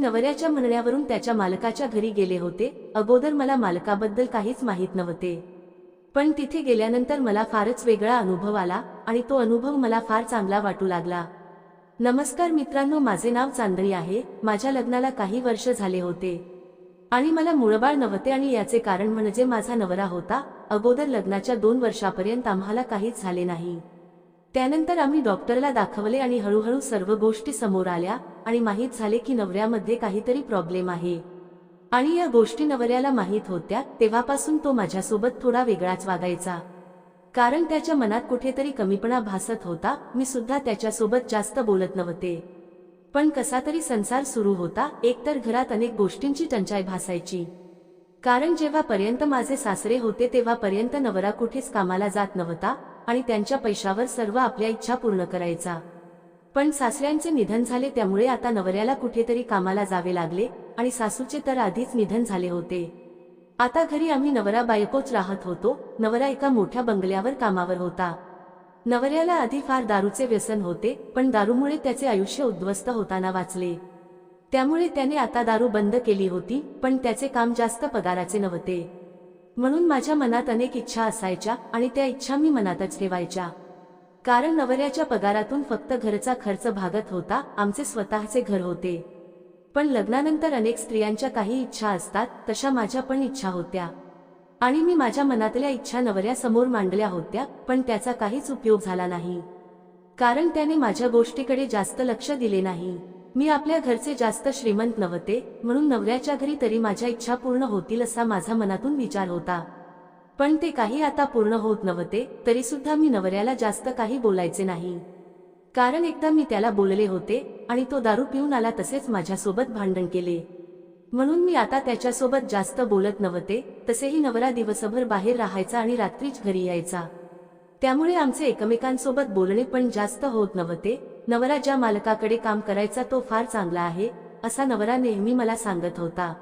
नवऱ्याच्या म्हणण्यावरून त्याच्या मालकाच्या घरी गेले होते. अगोदर मला मालकाबद्दल काहीच माहीत नव्हते. पण तिथे गेल्यानंतर मला फारच वेगळा अनुभव आला आणि तो अनुभव मला फार चांगला वाटू लागला. नमस्कार मित्रांनो माझे नाव चांदणी आहे. माझ्या लग्नाला काही वर्ष झाले होते. आणि मला मुळबाळ नव्हते आणि याचे कारण म्हणजे माझा नवरा होता. अगोदर लग्नाच्या दोन वर्षापर्यंत आम्हाला काहीच झाले नाही. त्यानंतर आम्ही डॉक्टरला दाखवले आणि हळूहळू सर्व गोष्टी समोर आल्या आणि माहीत झाले की नवऱ्यामध्ये काहीतरी प्रॉब्लेम आहे. आणि या गोष्टी नवऱ्याला माहीत होत्या तेव्हापासून तो माझ्यासोबत थोडा वेगळाच वागायचा. कारण त्याच्या मनात कुठेतरी कमीपणा भासत होता मी सुद्धा त्याच्यासोबत जास्त बोलत नव्हते. पण कसा तरी संसार सुरू होता एकतर घरात अनेक गोष्टींची टंचाई भासायची. कारण जेव्हापर्यंत माझे सासरे होते तेव्हापर्यंत नवरा कुठेच कामाला जात नव्हता आणि त्यांच्या पैशावर सर्व आपल्या इच्छा पूर्ण करायचा. पण सासऱ्यांचे निधन झाले त्यामुळे आता नवऱ्याला कुठेतरी कामाला जावे लागले आणि सासूचे तर आधीच निधन झाले होते. आता घरी आम्ही नवरा बायकोच राहत होतो नवरा एका मोठ्या बंगल्यावर कामावर होता. नवऱ्याला आधी फार दारूचे व्यसन होते पण दारूमुळे त्याचे आयुष्य उद्ध्वस्त होताना वाचले. त्यामुळे त्याने आता दारू बंद केली होती पण त्याचे काम जास्त पगाराचे नव्हते. म्हणून माझ्या मनात अनेक इच्छा असायच्या आणि त्या इच्छा मी मनातच ठेवायच्या. कारण नवऱ्याच्या पगारातून फक्त घरचा खर्च भागत होता आमचे स्वतःचे घर होते. पण लग्नानंतर अनेक स्त्रियांच्या काही इच्छा असतात तशा माझ्या पण इच्छा होत्या. आणि मी माझ्या मनातल्या इच्छा नवऱ्यासमोर मांडल्या होत्या पण त्याचा काहीच उपयोग झाला नाही. कारण त्याने माझ्या गोष्टीकडे जास्त लक्ष दिले नाही. मी आपल्या घरचे जास्त श्रीमंत नव्हते म्हणून नवऱ्याच्या घरी तरी माझ्या इच्छा पूर्ण होतील असा माझा मनातून विचार होता. पण ते काही आता पूर्ण होत नव्हते तरी सुद्धा मी नवऱ्याला जास्त काही बोलायचे नाही. कारण एकदा मी त्याला बोलले होते आणि तो दारू पिऊन आला तसेच माझ्यासोबत भांडण केले. म्हणून मी आता त्याच्यासोबत जास्त बोलत नव्हते तसेही नवरा दिवसभर बाहेर राहायचा आणि रात्रीच घरी यायचा. त्यामुळे आमचे एकमेकांसोबत बोलणे पण जास्त होत नव्हते नवरा ज्या मालकाकडे काम करायचा तो फार चांगला आहे असा नवरा नेहमी मला सांगत होता.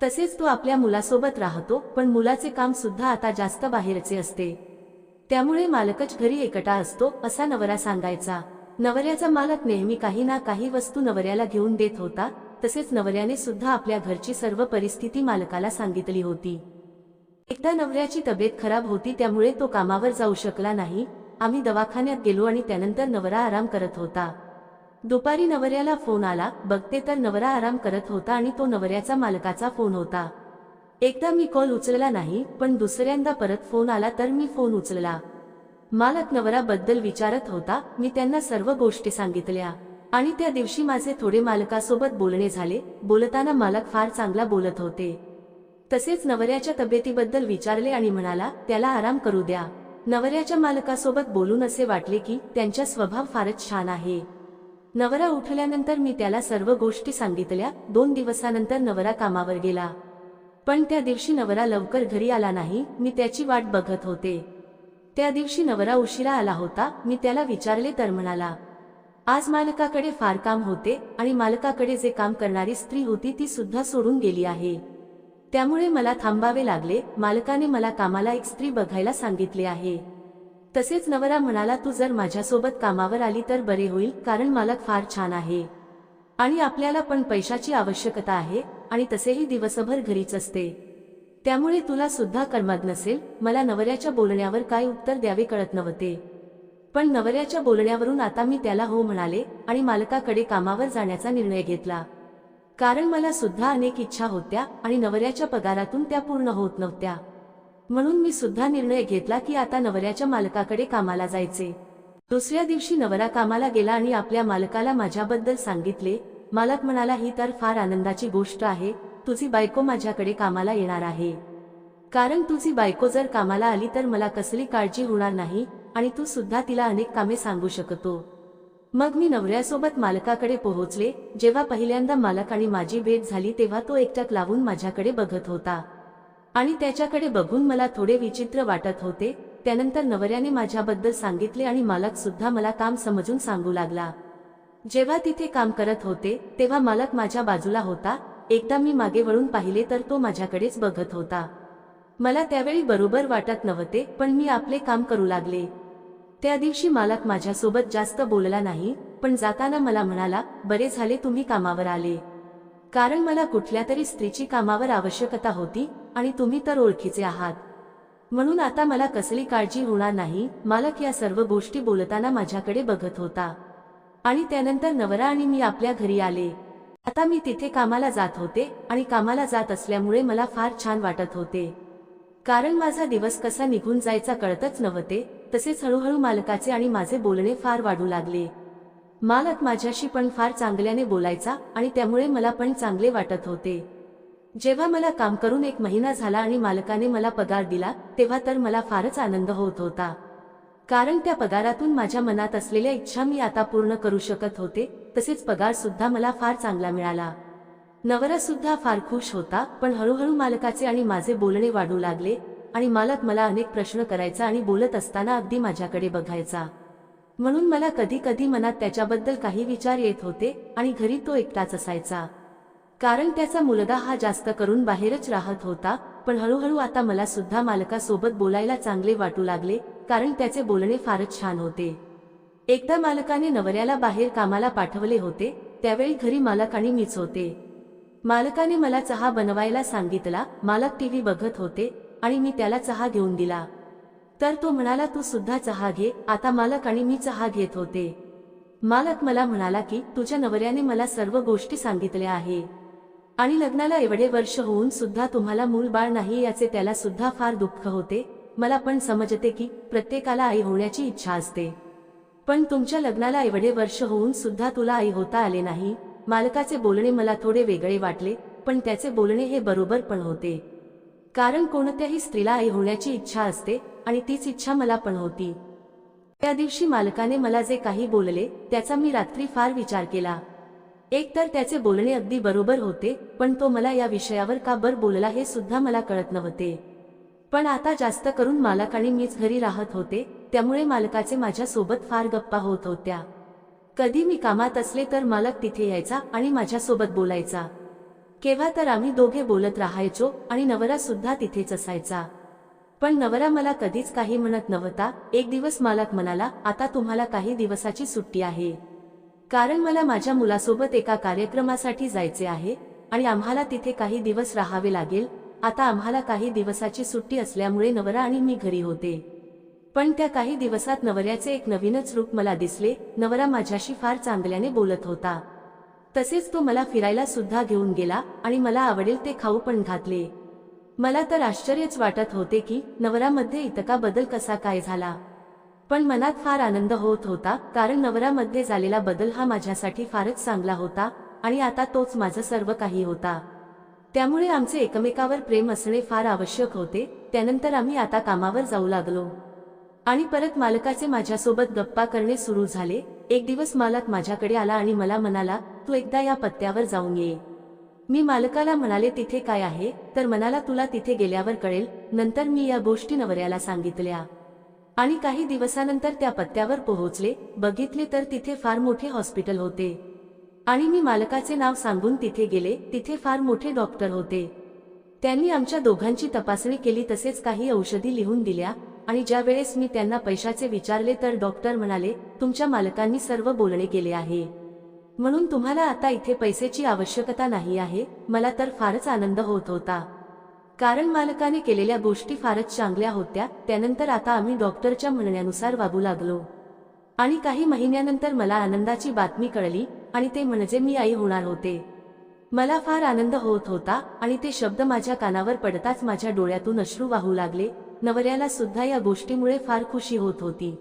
तसेच तो आपल्या मुलासोबत राहतो पण मुलाचे काम सुद्धा आता जास्त बाहेरचे असते. त्यामुळे मालकच घरी एकटा असतो असा नवरा सांगायचा. नवऱ्याचा मालक नेहमी काही ना काही वस्तू नवऱ्याला घेऊन देत होता तसेच नवऱ्याने सुद्धा आपल्या घरची सर्व परिस्थिती मालकाला सांगितली होती. एकदा नवऱ्याची तब्येत खराब होती त्यामुळे तो कामावर जाऊ शकला नाही आम्ही दवाखान्यात गेलो आणि त्यानंतर नवरा आराम करत होता. दुपारी नवऱ्याला फोन आला बघते तर नवरा आराम करत होता आणि तो नवऱ्याचा मालकाचा फोन होता. एकदा मी कॉल उचलला नाही पण दुसऱ्यांदा परत फोन आला तर मी फोन उचलला. मालक नवराबद्दल विचारत होता मी त्यांना सर्व गोष्टी सांगितल्या. आणि त्या दिवशी माझे थोडे मालकासोबत बोलणे झाले बोलताना मालक फार चांगला बोलत होते. तसेच नवऱ्याच्या तब्येतीबद्दल विचारले आणि म्हणाला त्याला आराम करू द्या. नवऱ्याच्या मालकासोबत बोलून असे वाटले की त्यांचा स्वभाव फारच छान आहे. नवरा उठल्यानंतर मी त्याला सर्व गोष्टी सांगितल्या दोन दिवसानंतर नवरा कामावर गेला. पण त्या दिवशी नवरा लवकर घरी आला नाही मी त्याची वाट बघत होते. त्या दिवशी नवरा उशिरा आला होता मी त्याला विचारले तर म्हणाला आज मालकाकडे फार काम होते आणि मालकाकडे जे काम करणारी स्त्री होती ती सुद्धा सोडून गेली आहे. त्यामुळे मला थांबावे लागले. मालकाने मला कामाला एक स्त्री बघायला सांगितले आहे. तसेच नवरा म्हणाला तू जर माझ्यासोबत कामावर आली तर बरे होईल कारण मालक फार छान आहे. आणि आपल्याला पण पैशाची आवश्यकता आहे आणि तसेही दिवसभर घरीच असते. त्यामुळे तुला सुद्धा कर्मात नसेल. मला नवऱ्याच्या बोलण्यावर काय उत्तर द्यावे कळत नव्हते. पण नवऱ्याच्या बोलण्यावरून आता मी त्याला हो म्हणाले आणि मालकाकडे कामावर जाण्याचा निर्णय घेतला. कारण मला सुद्धा अनेक इच्छा होत्या आणि नवऱ्याच्या पगारातून त्या पूर्ण होत नव्हत्या. म्हणून मी सुद्धा निर्णय घेतला की आता नवऱ्याच्या मालकाकडे कामाला जायचे. दुसऱ्या दिवशी नवरा कामाला गेला आणि आपल्या मालकाला माझ्याबद्दल सांगितले मालक म्हणाला ही तर फार आनंदाची गोष्ट आहे तुझी बायको माझ्याकडे कामाला येणार आहे. कारण तुझी बायको जर कामाला आली तर मला कसली काळजी होणार नाही आणि तू सुद्धा तिला अनेक कामे सांगू शकतो. मग मी नवऱ्यासोबत मालकाकडे पोहोचले. जेव्हा पहिल्यांदा मालक आणि माझी भेट झाली तेव्हा तो एकटक लावून माझ्याकडे बघत होता. आणि त्याच्याकडे बघून मला थोडे विचित्र वाटत होते. त्यानंतर नवऱ्याने माझ्याबद्दल सांगितले आणि मालक सुद्धा मला काम समजून सांगू लागला. जेव्हा तिथे काम करत होते तेव्हा मालक माझ्या बाजूला होता. एकदा मी मागे वळून पाहिले तर तो माझ्याकडेच बघत होता. मला त्यावेळी बरोबर वाटत नव्हते पण मी आपले काम करू लागले. त्या दिवशी मालक माझ्यासोबत जास्त बोलला नाही पण जाताना मला म्हणाला बरे झाले तुम्ही कामावर आले. कारण मला कुठल्या तरी स्त्रीची कामावर आवश्यकता होती आणि तुम्ही तर ओळखीचे आहात. म्हणून आता मला कसली काळजी होणार नाही मालक या सर्व गोष्टी बोलताना माझ्याकडे बघत होता. आणि त्यानंतर नवरा आणि मी आपल्या घरी आले. आता मी तिथे कामाला जात होते आणि कामाला जात असल्यामुळे मला फार छान वाटत होते. कारण माझा दिवस कसा निघून जायचा कळतच नव्हते तसेच हळूहळू मालकाचे आणि माझे बोलणे फार वाढू लागले. मालक माझ्याशी पण फार चांगल्याने बोलायचा आणि त्यामुळे मला पण चांगले वाटत होते. जेव्हा मला काम करून एक महिना झाला आणि मालकाने मला पगार दिला तेव्हा तर मला फारच आनंद होत होता. कारण त्या पगारातून माझ्या मनात असलेल्या इच्छा मी आता पूर्ण करू शकत होते तसेच पगार सुद्धा मला फार चांगला मिळाला. नवरा सुद्धा फार खुश होता पण हळूहळू मालकाचे आणि माझे बोलणे वाढू लागले आणि मालक मला अनेक प्रश्न करायचा आणि बोलत असताना अगदी माझ्याकडे बघायचा. म्हणून मला कधी कधी मनात त्याच्याबद्दल काही विचार येत होते आणि घरी तो एकटाच असायचा. कारण त्याचा मुलगा हा जास्त करून बाहेरच राहत होता पण हळूहळू आता मला सुद्धा मालकासोबत बोलायला चांगले वाटू लागले कारण त्याचे बोलणे फारच छान होते. एकदा मालकाने नवऱ्याला बाहेर कामाला पाठवले होते त्यावेळी घरी मालक आणि मीच होते. मालकाने मला चहा बनवायला सांगितला मालक टीव्ही बघत होते आणि मी त्याला चहा घेऊन दिला. तर तो म्हणाला तू सुद्धा चहा घे. आता मालक आणि मी चहा घेत होते. मालक मला म्हणाला की तुझ्या नवऱ्याने मला सर्व गोष्टी सांगितल्या आहे. आणि लग्नाला एवढे वर्ष होऊन सुद्धा तुम्हाला मूल बाळ नाही याचे त्याला सुद्धा फार दुःख होते. मला पण समजते की प्रत्येकाला आई होण्याची इच्छा असते. पण तुमच्या लग्नाला एवढे वर्ष होऊन सुद्धा तुला आई होता आले नाही. मालकाचे बोलणे मला थोडे वेगळे वाटले पण त्याचे बोलणे हे बरोबर पण होते. कारण कोणत्याही स्त्रीला आई होण्याची इच्छा असते आणि तीच इच्छा मला पण होती. त्या दिवशी मालकाने मला जे काही बोलले त्याचा मी रात्री फार विचार केला. एक तर त्याचे बोलणे अगदी बरोबर होते पण तो मला या विषयावर का बर बोलला हे सुद्धा मला कळत नव्हते. पण आता जास्त करून मालक आणि मीच घरी राहत होते त्यामुळे मालकाचे माझ्यासोबत फार गप्पा होत होत्या. कधी मी कामात असले तर मालक तिथे यायचा आणि माझ्यासोबत बोलायचा. केव्हा तर आम्ही दोघे बोलत राहायचो आणि नवरा सुद्धा तिथेच असायचा. पण नवरा मला कधीच काही म्हणत नव्हता. एक दिवस मालक म्हणाला आता तुम्हाला काही दिवसाची सुट्टी आहे. कारण मला माझ्या मुलासोबत एका कार्यक्रमासाठी जायचे आहे आणि आम्हाला तिथे काही दिवस राहावे लागेल. आता आम्हाला काही दिवसाची सुट्टी असल्यामुळे नवरा आणि मी घरी होते. पण त्या काही दिवसात नवऱ्याचे एक नवीनच रूप मला दिसले. नवरा माझ्याशी फार चांगल्याने बोलत होता. तसेच तो मला फिरायला सुद्धा घेऊन गेला आणि मला आवडेल ते खाऊ पण घातले. मला तर आश्चर्यच वाटत होते की नवरामध्ये इतका बदल कसा काय झाला. पण मनात फार आनंद होत होता कारण नवरामध्ये झालेला बदल हा माझ्यासाठी फारच चांगला होता आणि आता तोच माझं सर्व काही होता. त्यामुळे आमचे एकमेकावर प्रेम असणे फार आवश्यक होते त्यानंतर आम्ही आता कामावर जाऊ लागलो. आणि परत मालकाचे माझ्यासोबत गप्पा करणे सुरू झाले. एक दिवस मालक माझ्याकडे आला आणि मला म्हणाला तू एकदा या पत्त्यावर जाऊन ये. मी मालकाला म्हणाले तिथे काय आहे तर मनाला तुला तिथे गेल्यावर कळेल. नंतर मी या गोष्टी नवऱ्याला सांगितल्या. आणि काही दिवसानंतर त्या पत्त्यावर पोहोचले. बघितले तर तिथे फार मोठे हॉस्पिटल होते. आणि मी मालकाचे नाव सांगून तिथे गेले. तिथे फार मोठे डॉक्टर होते. त्यांनी आमच्या दोघांची तपासणी केली. तसेच काही औषधी लिहून दिल्या. आणि ज्या वेळेस मी त्यांना पैशाचे विचारले तर डॉक्टर म्हणाले तुमच्या मालकांनी सर्व बोलणे केले आहे. म्हणून तुम्हाला आता इथे पैसेची आवश्यकता नाही आहे. मला तर फारच आनंद होत होता. कारण मालकाने केलेल्या गोष्टी फारच चांगल्या होत्या. त्यानंतर आता आम्ही डॉक्टरच्या म्हणण्यानुसार वागू लागलो. आणि काही महिन्यानंतर मला आनंदाची बातमी कळली आणि ते म्हणजे मी आई होणार होते. मला फार आनंद होत होता आणि ते शब्द माझ्या कानावर पडताच माझ्या डोळ्यातून अश्रू वाहू लागले. नवऱ्याला सुद्धा या गोष्टीमुळे फार खुशी होत होती.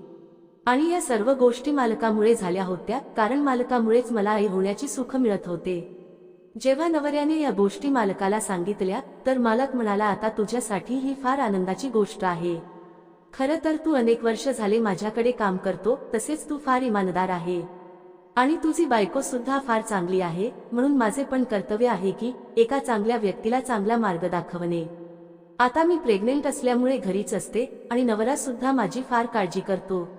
आणि या सर्व गोष्टी मालकामुळे झाल्या होत्या कारण मालकामुळेच मला आई होण्याची सुख मिळत होते. जेव्हा नवऱ्याने या गोष्टी मालकाला सांगितल्या तर मालक म्हणाला आता तुझ्यासाठी ही फार आनंदाची गोष्ट आहे. खरं तर तू अनेक वर्ष झाले माझ्याकडे काम करतो तसेच तू फार इमानदार आहे. आणि तुझी बायको सुद्धा फार चांगली आहे म्हणून माझे पण कर्तव्य आहे की एका चांगल्या व्यक्तीला चांगला मार्ग दाखवणे. आता मी प्रेग्नेंट असल्यामुळे घरीच असते आणि नवरा सुद्धा माझी फार काळजी करतो.